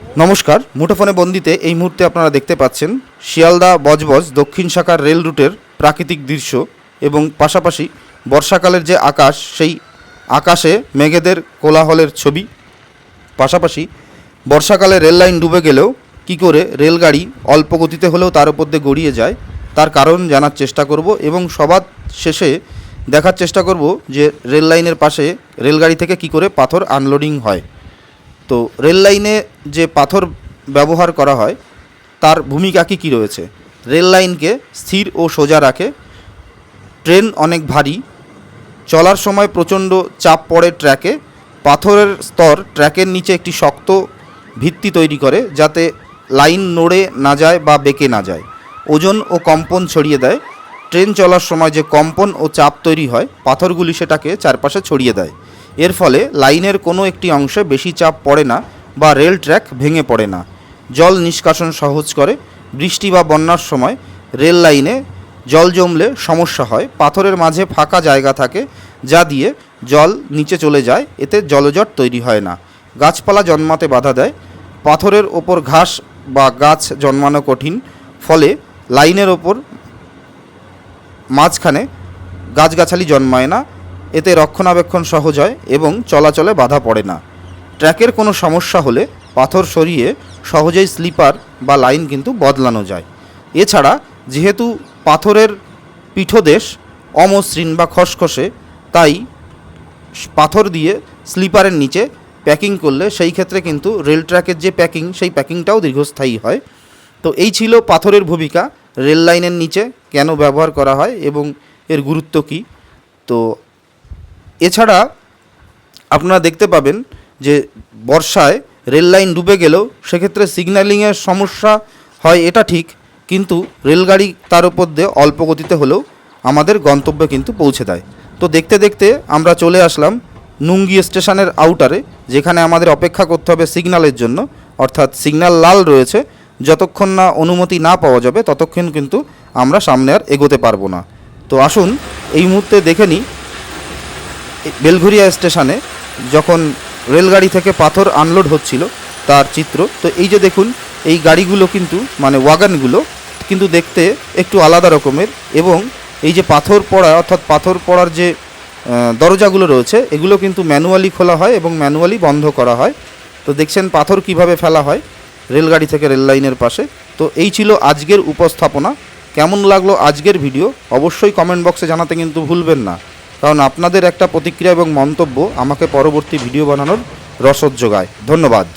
নমস্কার, মুঠোফোনে বন্দিতে এই মুহূর্তে আপনারা দেখতে পাচ্ছেন শিয়ালদা বজবজ দক্ষিণ শাখার রেল রুটের প্রাকৃতিক দৃশ্য এবং পাশাপাশি বর্ষাকালের যে আকাশ, সেই আকাশে মেঘেদের কোলাহলের ছবি। পাশাপাশি বর্ষাকালে রেল লাইন ডুবে গেলেও কি করে রেলগাড়ি অল্প গতিতে হলেও তার উপর দিয়ে গড়িয়ে যায়, তার কারণ জানার চেষ্টা করব এবং সবার শেষে দেখার চেষ্টা করব যে রেল লাইনের পাশে রেলগাড়ি থেকে কি করে পাথর আনলোডিং হয়। তো রেল লাইনে যে পাথর ব্যবহার করা হয়, তার ভূমিকা কি, কী রয়েছে? রেল লাইনকে স্থির ও সোজা রাখে। ট্রেন অনেক ভারী। চলার সময় প্রচণ্ড চাপ পড়ে ট্র্যাকে। পাথরের স্তর ট্র্যাকের নিচে একটি শক্ত ভিত্তি তৈরি করে, যাতে লাইন নড়ে না যায় বা বেঁকে না যায়। ওজন ও কম্পন ছড়িয়ে দেয়। ট্রেন চলার সময় যে কম্পন ও চাপ তৈরি হয়, পাথরগুলি সেটাকে চারপাশে ছড়িয়ে দেয়। এর ফলে লাইনের কোনো একটি অংশে বেশি চাপ পড়ে না বা রেল ট্র্যাক ভেঙে পড়ে না। জল নিষ্কাশন সহজ করে। বৃষ্টি বা বন্যার সময় রেল লাইনে জল জমলে সমস্যা হয়। পাথরের মাঝে ফাঁকা জায়গা থাকে যা দিয়ে জল নিচে চলে যায়। এতে জলজট তৈরি হয় না। গাছপালা জন্মাতে বাধা দেয়। পাথরের ওপর ঘাস বা গাছ জন্মানো কঠিন। ফলে লাইনের ওপর মাঝখানে গাছগাছালি জন্মায় না। এতে রক্ষণাবেক্ষণ সহজ হয় এবং চলাচলে বাধা পড়ে না। ট্র্যাকের কোনো সমস্যা হলে পাথর সরিয়ে সহজেই স্লিপার বা লাইন কিন্তু বদলানো যায়। এছাড়া যেহেতু পাথরের পিঠদেশ অমসৃণ বা খসখসে, তাই পাথর দিয়ে স্লিপারের নিচে প্যাকিং করলে সেই ক্ষেত্রে কিন্তু রেল ট্র্যাকের যে প্যাকিং, সেই প্যাকিংটাও দীর্ঘস্থায়ী হয়। তো এই ছিল পাথরের ভূমিকা। রেল লাইনের নিচে কেন ব্যবহার করা হয় এবং এর গুরুত্ব কী? তো এছাড়া আপনারা দেখতে পাবেন যে বর্ষায় রেল লাইন ডুবে গেলেও সেক্ষেত্রে সিগন্যালিংয়ের সমস্যা হয়, এটা ঠিক। কিন্তু রেলগাড়ি তার উপর দিয়ে অল্প গতিতে হলেও আমাদের গন্তব্যে কিন্তু পৌঁছে দেয়। তো দেখতে দেখতে আমরা চলে আসলাম নুঙ্গি স্টেশনের আউটারে যেখানে আমাদের অপেক্ষা করতে হবে সিগন্যালের জন্য। অর্থাৎ সিগন্যাল লাল রয়েছে, যতক্ষণ না অনুমতি না পাওয়া যাবে, ততক্ষণ কিন্তু আমরা সামনে আর এগোতে পারব না। তো আসুন এই মুহূর্তে দেখে নিই বেলঘুরিয়া স্টেশনে যখন রেলগাড়ি থেকে পাথর আনলোড হচ্ছিল তার চিত্র, তো এই যে দেখুন, এই গাড়িগুলো কিন্তু মানে ওয়াগানগুলো কিন্তু দেখতে একটু আলাদা রকমের এবং এই যে পাথর পড়া, অর্থাৎ পাথর পড়ার যে দরজাগুলো রয়েছে, এগুলো কিন্তু ম্যানুয়ালি খোলা হয় এবং ম্যানুয়ালি বন্ধ করা হয়। তো দেখছেন পাথর কীভাবে ফেলা হয় রেলগাড়ি থেকে রেল লাইনের পাশে। তো এই ছিল আজকের উপস্থাপনা। কেমন লাগল আজকের ভিডিও? অবশ্যই কমেন্ট বক্সে জানাতে কিন্তু ভুলবেন না। কারণ আপনাদের একটা প্রতিক্রিয়া এবং মন্তব্য আমাকে পরবর্তী ভিডিও বানানোর রসদ যোগায়। ধন্যবাদ।